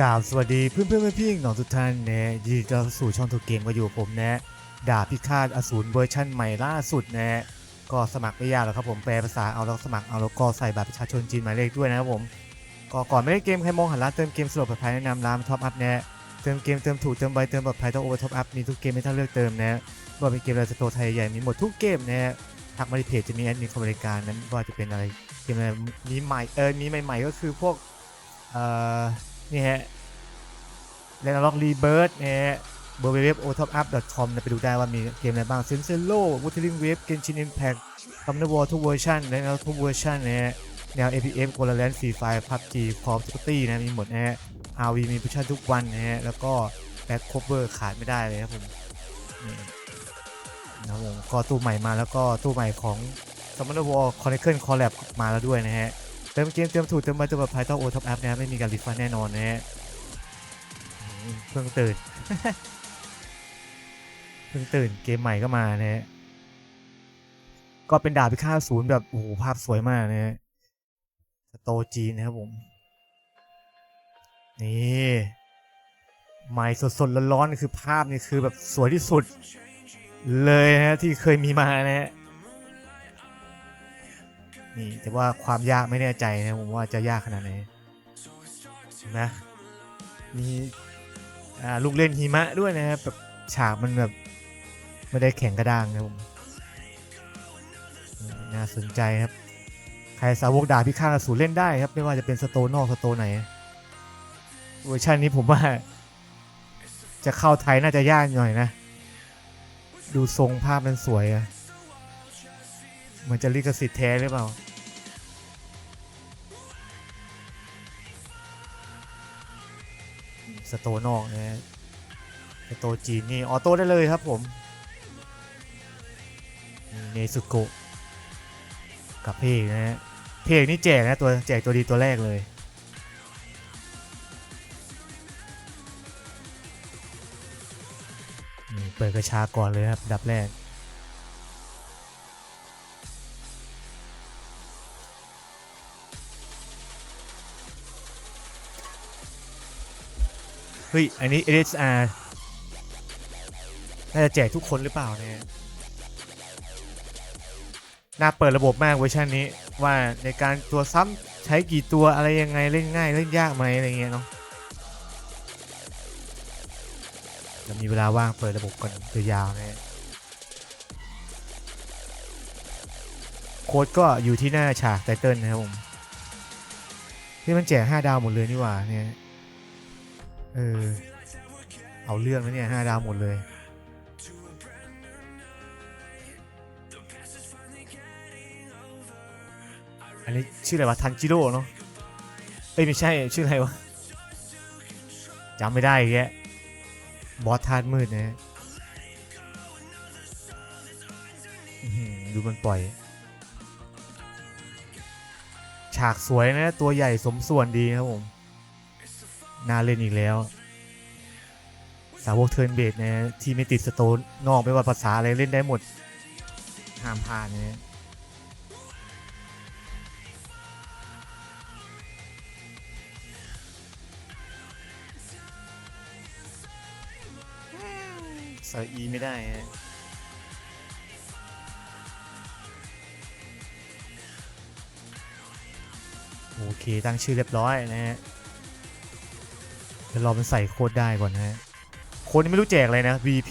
กราบสวัสดีเพื่อนเพื่อนพี่ๆน้องทุกท่านนะยินดีต้อนรับสู่ช่องทูเกมก็อยู่ผมนะ ดาบพิฆาตอสูรเวอร์ชั่นใหม่ล่าสุดนะ ก็สมัครไม่ยากหรอกครับผมแปลภาษาเอาแล้วสมัครเอาแล้วก็ใส่บัตรประชาชนจีนหมายเลขด้วยนะครับผมก็ก่อนไม่ได้เกมใครมองหันร้านเติมเกมสะดวกปลอดภัยแนะนำร้านท็อปอัพนะเติมเกมเติมถูกเติมไวเติมปลอดภัยต้องโอเวอร์ท็อปอัพมีทุกเกมให้ท่านเลือกเติมนะว่าเป็นเกมอะไรสโตร์ไทยใหญ่มีหมดทุกเกมนะทักมาที่เพจจะมีแอดมินคอมบริการนั้นว่าจะเป็นอะไรเกมอะไรมีใหม่เออมีใหม่ ๆ ก็คือพวกเอ่อ นี่ฮะเลนด์ล็อกรีเบิร์ดนะฮะเบอร์เว็บโอท็อปอัพ .com นะไปดูได้ว่ามีเกมอะไรบ้างเซนเซโลวูทลิงเวฟเกนชินอิมแพคคัมเนอร์วอลทุกเวอร์ชันและทุกเวอร์ชันนะฮะแนว APF โกลาแลนด์ฟรีไฟพับจีคอมสกตี้นะมีหมดนะฮะ RV มีพุชั่นทุกวันนะฮะ แล้วก็แบ็คโคเวอร์ขาดไม่ได้เลยครับผมนะครับผมก็ตู้ใหม่มาแล้วก็ตู้ใหม่ของคัมเนอร์วอลคอนเนคเคิลคอลแลบมาแล้วด้วยนะฮะ เติมเกมเติมถูกเติมมาเติมแบบภายใต้โอท็อปแอัพนะฮะไม่มีการรีฟันแน่นอนนะฮะเพิ่งตื่นเพิ่งตื่นเกมใหม่ก็มานะฮะก็เป็นดาบพิฆาตศูนย์แบบโอ้โหภาพสวยมากนะฮะสโตจีนนะครับผม นี่ใหม่สดๆร้อนๆคือภาพนี่คือแบบสวยที่สุด เลยนะฮะที่เคยมีมานะฮะ นี่แต่ว่าความยากไม่แน่ใจนะผมว่าจะยากขนาดไหนนะมีลูกเล่นหิมะด้วยนะครับแบบฉากมันแบบไม่ได้แข็งกระด้างนะผมน่าสนใจครับ ใครสาวกดาบพิฆาตอสูรเล่นได้ครับ ไม่ว่าจะเป็นสโตนนอกสโตนไหนเวอร์ชันนี้ผมว่า จะเข้าไทยน่าจะยากหน่อยนะ ดูทรงภาพมันสวยอะเหมันจะลิขสิทธิ์แท้หรือเปล่า สโตนอกนะฮะสโตจีนนี่ออโต้ได้เลยครับผมเนสุโกะกับเพกนะฮะเพกนี่แจกนะตัวแจกตัวดีตัวแรกเลยเปิดกระชาก่อนเลยครับดับแรก ฮ้ย อันนี้ LSR น่าจะแจกทุกคนหรือเปล่าเนี่ย น่าเปิดระบบมากเวอร์ชันนี้ ว่าในการตัวซ้ำใช้กี่ตัวอะไรยังไงเล่นง่ายเล่นยากไหมอะไรเงี้ยเนาะเรามีเวลาว่างเปิดระบบก่อนตัวยาวนะฮะโค้ดก็อยู่ที่หน้าฉากไตเติลนะครับผมที่มันแจก5ดาวหมดเลยนี่หว่าเนี่ย เออ เอาเรื่องนะเนี่ยห้าดาวหมดเลย อันนี้ชื่ออะไรวะ ทันจิโร่เนาะ เอ้ย ไม่ใช่ ชื่ออะไรวะจำไม่ได้แกบอสธาตุมืดนะฮะดูมันปล่อย ฉากสวยนะ ตัวใหญ่สมส่วนดีครับผม น่าเล่นอีกแล้ว สาวกเทิร์นเบดนะที่ไม่ติดสโตนนอกไม่ว่าภาษาอะไรเล่นได้หมดห้ามพลาดนะใส่อีไม่ได้ฮะโอเค ตั้งชื่อเรียบร้อยนะฮะเดี๋ยวรอมันใส่โค้ดได้ก่อนนะฮะโค้ดนี่ไม่รู้แจกอะไรนะ VP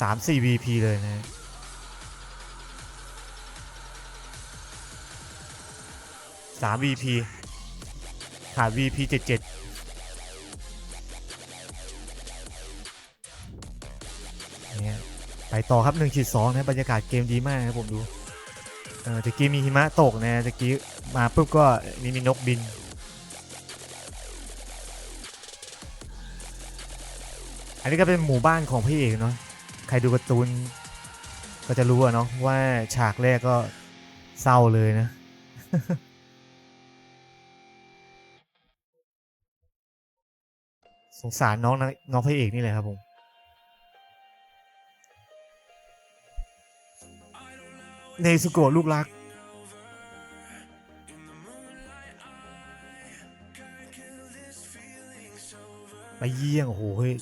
สามสี่ VP เลยนะสาม VP ขาด VP เจ็ดเจ็ดเนี่ยไปต่อครับ1ขีด2นะบรรยากาศเกมดีมากนะผมดูเออตะกี้มีหิมะตกนะตะกี้มาปุ๊บก็มีมีนกบิน อันนี้ก็เป็นหมู่บ้านของพี่เอกเนาะใครดูการ์ตูนก็จะรู้อะเนาะว่าฉากแรกก็เศร้าเลยนะ สงสารน้องนะน้องพระเอกนี่เลยครับผมเนซุโกะลูกรัก ไปเยี่ยงโอ้โหเฮ้ย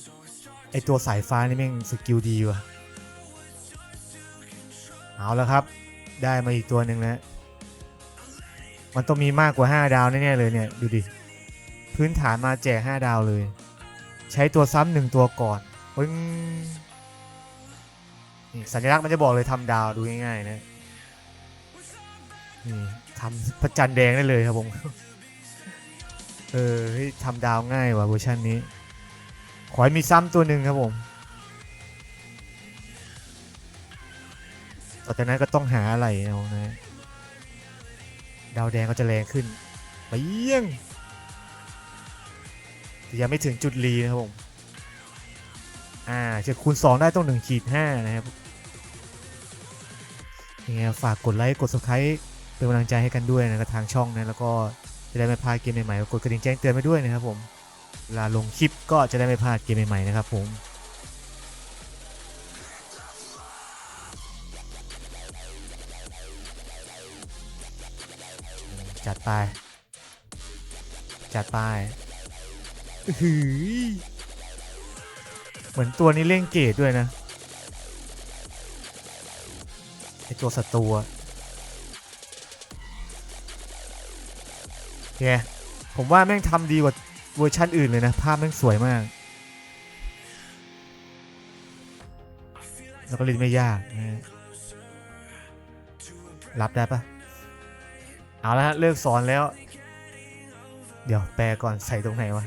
ไอตัวสายฟ้านี่แม่งสกิลดีว่ะ เอาแล้วครับ ได้มาอีกตัวหนึ่งแล้วมันต้องมีมากกว่า 5 ดาวแน่ๆเลยเนี่ย ดูดิ พื้นฐานมาแจก 5 ดาวเลย ใช้ตัวซ้ำหนึ่งตัวก่อนปึ้งสัญลักษณ์มันจะบอกเลยทำดาวดูง่ายๆนะนี่ทำพระจันทร์แดงได้เลยครับผม เออทำดาวง่ายว่ะเวอร์ชันนี้ ขอให้มีซ้ำตัวหนึ่งครับผมต่อจากนั้นก็ต้องหาอะไรเอานะดาวแดงก็จะแรงขึ้นไปเยี่ยงแต่ยังไม่ถึงจุดรีนะครับผม อ่าจะคูณ 2 ได้ต้อง1ขีด5นะครับยังไงฝากกดไลค์กด subscribe เป็นกำลังใจให้กันด้วยนะครับทางช่องนะแล้วก็จะได้ไม่พลาดเกมใหม่ๆกดกระดิ่งแจ้งเตือนไปด้วยนะครับผม เวลาลงคลิปก็จะได้ไม่พลาดเกมใหม่ๆนะครับผมจัดไป จัดไปหือเหมือนตัวนี้เล่นเกตด้วยนะไอตัวศัตรูอะเย้ผมว่าแม่งทำดีกว่า เวอร์ชันอื่นเลยนะ ภาพแม่งสวยมาก แล้วก็เล่นไม่ยากนะรับได้ปะเอาละฮะเลิกสอนแล้ว เดี๋ยวแปลก่อนใส่ตรงไหนวะ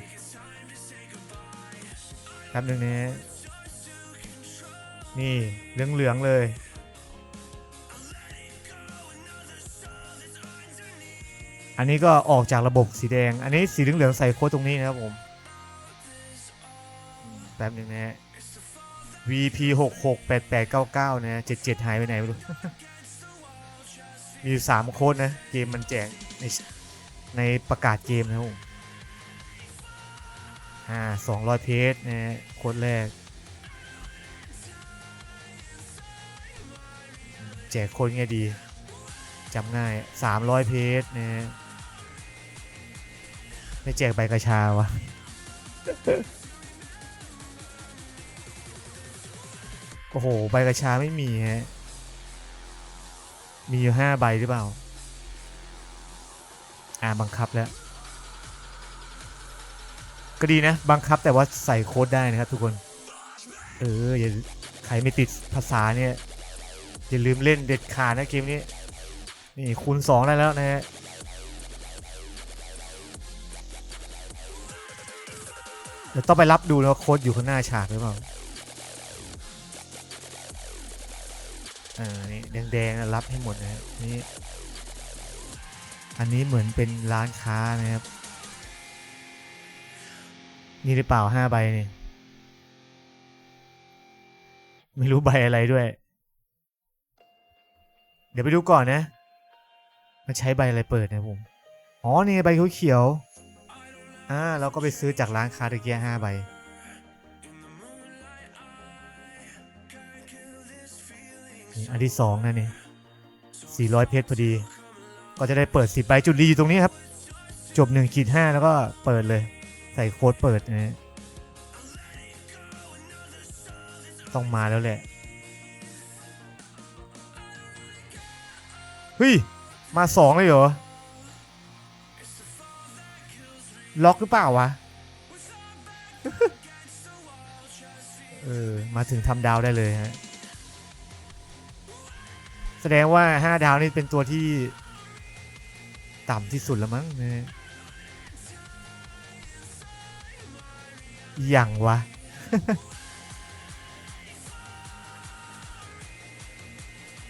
แป๊บหนึ่งนะนี่เหลืองๆเลย อันนี้ก็ออกจากระบบสีแดง อันนี้สีเหลืองๆใส่โค้ดตรงนี้นะครับผมแป๊บนึงนะฮะ VP 6 6 8 8 9 9นะ77 หายไปไหนไม่รู้ มีสามโค้ดนะ เกมมันแจกในในประกาศเกมนะครับผมอ่าสองร้อยเพจนะโค้ดแรก แจกโค้ดง่ายดีจำง่ายสามร้อยเพจนะ ไม่แจกใบกระชาวะโอ้โห ใบกระชาไม่มีฮะ มีอยู่ห้าใบหรือเปล่า อ่าบังคับแล้ว ก็ดีนะ บังคับแต่ว่าใส่โค้ดได้นะครับทุกคน เออ อย่าใครไม่ติดภาษาเนี่ย อย่าลืมเล่นเด็ดขาดนะเกมนี้ นี่คูณ2ได้แล้วนะฮะ ดี๋ยวต้องไปรับดูนะว่าโค้ดอยู่ข้างหน้าฉากหรือเปล่าอ่านี่แดงๆรับให้หมดนะฮะนี่อันนี้เหมือนเป็นร้านค้านะครับ นี่หรือเปล่าห้าใบนี่ไม่รู้ใบอะไรด้วย เดี๋ยวไปดูก่อนนะ มันใช้ใบอะไรเปิดนะผม อ๋อ นี่ใบเขียวๆ อ่าเราก็ไปซื้อจากร้านคาตะเกียห้าใบอันที่สองนะนี่สี่ร้อยเพชรพอดี ก็จะได้เปิดสิบใบจุดรีอยู่ตรงนี้ครับ จบหนึ่งขีดห้าแล้วก็เปิดเลย ใส่โค้ดเปิดนะต้องมาแล้วแหละเฮ้ย มาสองเลยเหรอ ล็อกหรือเปล่าวะ เออ มาถึงทำดาวได้เลยฮะ แสดงว่า 5 ดาวนี่เป็นตัวที่ ต่ำที่สุดแล้วมั้งนะฮะอย่างวะ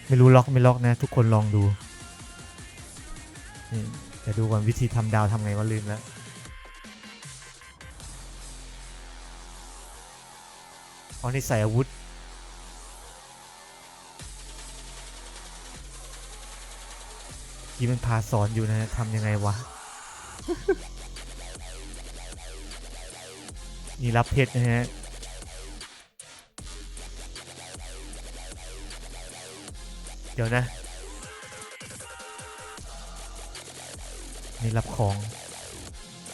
ไม่รู้ล็อกไม่ล็อกนะ ทุกคนลองดูนี่จะดูก่อนวิธีทำดาวทำไงวะลืมแล้ว อ๋อนี่ใส่อาวุธที่มันพาสอนอยู่นะทำยังไงวะ นี่รับเพชรนะฮะเดี๋ยวนะ นี่รับของ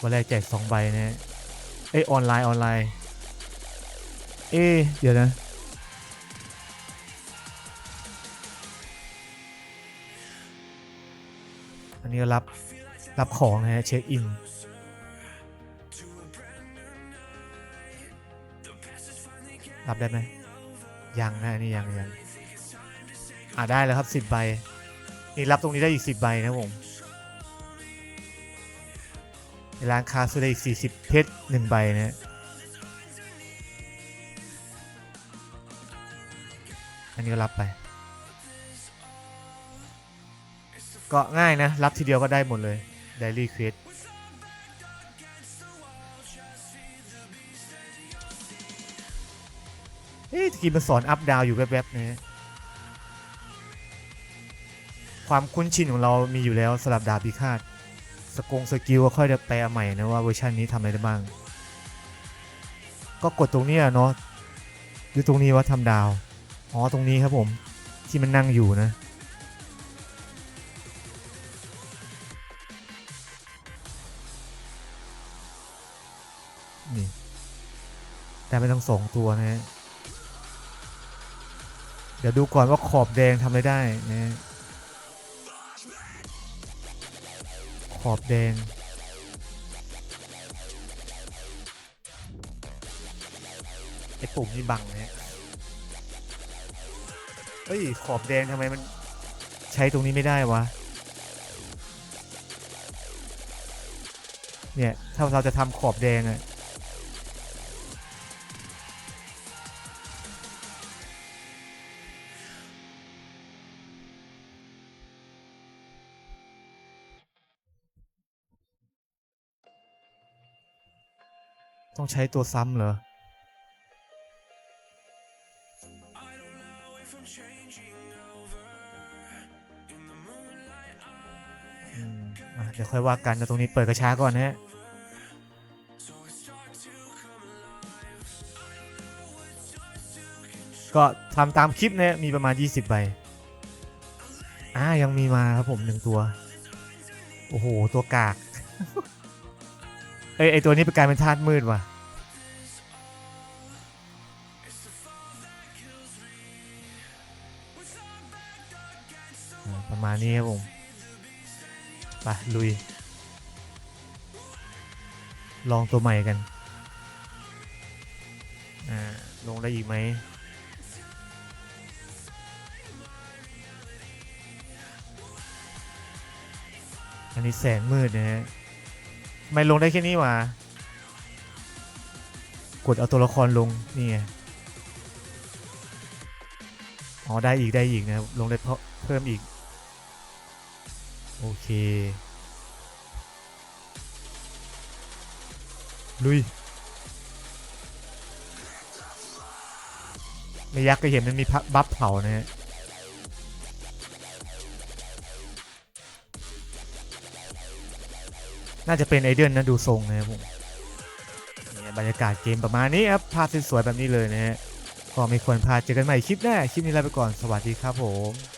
วันแรกแจกสองใบนะฮะเอ้ยออนไลน์ออนไลน์ เอ๊เดี๋ยวนะอันนี้รับ รับของนะฮะเช็คอินรับได้ไหมยังนะอันนี่ยังยังอ่าได้แล้วครับสิบใบนี่รับตรงนี้ได้อีกสิบใบนะผมในร้านค้าซื้อได้อีกสี่สิบเพชรหนึ่งใบนะ นนี้ก็รับไป ก็ง่ายนะ รับทีเดียวก็ได้หมดเลย Daily Quest เอ๊ะตะกี้มันสอนอัพดาวอยู่แวบๆนะฮะความคุ้นชินของเรามีอยู่แล้วสำหรับดาบพิฆาตสกงสกิลก็ค่อยจะแปลใหม่นะว่าเวอร์ชันนี้ทำอะไรได้บ้าง ก็กดตรงนี้เนาะหรือตรงนี้ว่าทำดาว อ๋อตรงนี้ครับผมที่มันนั่งอยู่นะ นี่ แต่ไม่ต้องสองตัวนะฮะเดี๋ยวดูก่อนว่าขอบแดงทำอะไรได้นะฮะขอบแดงไอ้ปุ่มนี่บังนะฮะ เฮ้ย ขอบแดงทำไมมันใช้ตรงนี้ไม่ได้วะ เนี่ย ถ้าเราจะทำขอบแดงอะต้องใช้ตัวซ้ำเหรอ เดี๋ยวค่อยว่ากันแต่ตรงนี้เปิดกระช้าก่อนนะฮะก็ทำตามคลิปเนี่ยมีประมาณ 20ใบอ่ายังมีมาครับผมหนึ่งตัว โอ้โห ตัวกาก เอ้ยไอตัวนี้เป็นกลายเป็นธาตุมืดว่ะอ่าประมาณนี้ครับผม ไปลุย ลองตัวใหม่กันอ่าลงได้อีกไหมอันนี้แสงมืดนะฮะไม่ลงได้แค่นี้วะกดเอาตัวละครลง นี่ไงอ๋อได้อีกได้อีกนะครับลงได้เพิ่มอีก โอเค ลุย ไม่ยักษ์ก็เห็นมันมีพับบัฟเผานะฮะน่าจะเป็นไอเดียนนะดูทรงนะครับผมบรรยากาศเกมประมาณนี้ครับภาพสวยๆแบบนี้เลยนะฮะก็ไม่ควรพลาดเจอกันใหม่คลิปหน้า คลิปนี้ลาไปก่อนสวัสดีครับผม